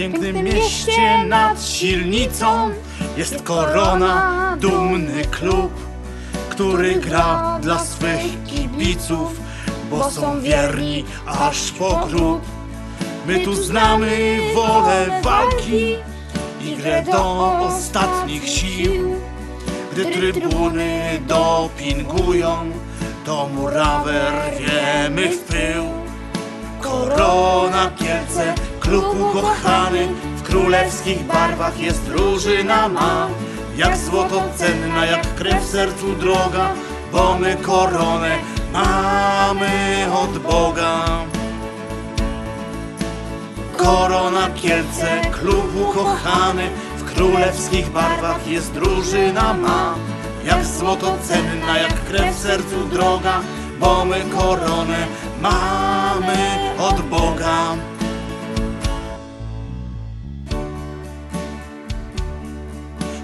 pięknym mieście nad silnicą jest korona, dumny klub, który gra dla swych kibiców, bo są wierni aż po grób. My tu znamy wolę walki i grę do ostatnich sił. Gdy trybuny dopingują, to murawę rwiemy w pył. Korona Kielce, klub ukochany, w królewskich barwach jest drużyna ma. Jak złoto cenna, jak krew w sercu droga, bo my koronę mamy od Boga. Korona Kielce, klub ukochany, w królewskich barwach jest drużyna ma. Jak złoto cenna, jak krew w sercu droga, bo my koronę mamy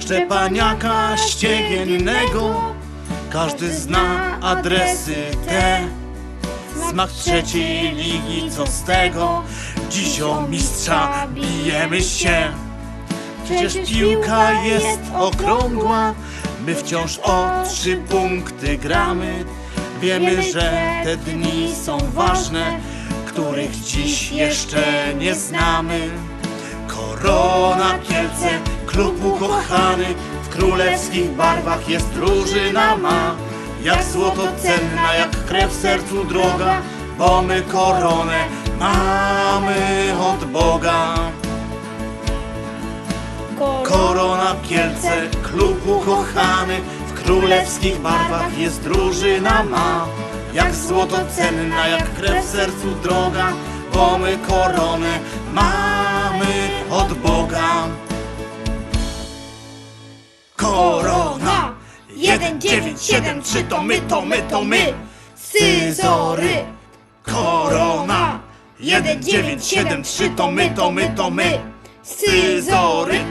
Szczepaniaka ściegiennego, każdy zna adresy te. Smak trzeciej ligi, co z tego? Dziś o mistrza bijemy się. Przecież piłka jest okrągła, my wciąż o trzy punkty gramy. Wiemy, że te dni są ważne, których dziś jeszcze nie znamy. Korona Kielce, klub ukochany, w królewskich barwach jest drużyna ma. Jak złoto cenna, jak krew w sercu droga, bo my koronę mamy od Boga. Korona Kielce, klub ukochany, w królewskich barwach jest drużyna ma. Jak złoto cenna, jak krew w sercu droga, bo my koronę mamy od Boga. 1973 to my, to my, to my! Scyzory! Korona! 1973 to my, to my, to my! Scyzory!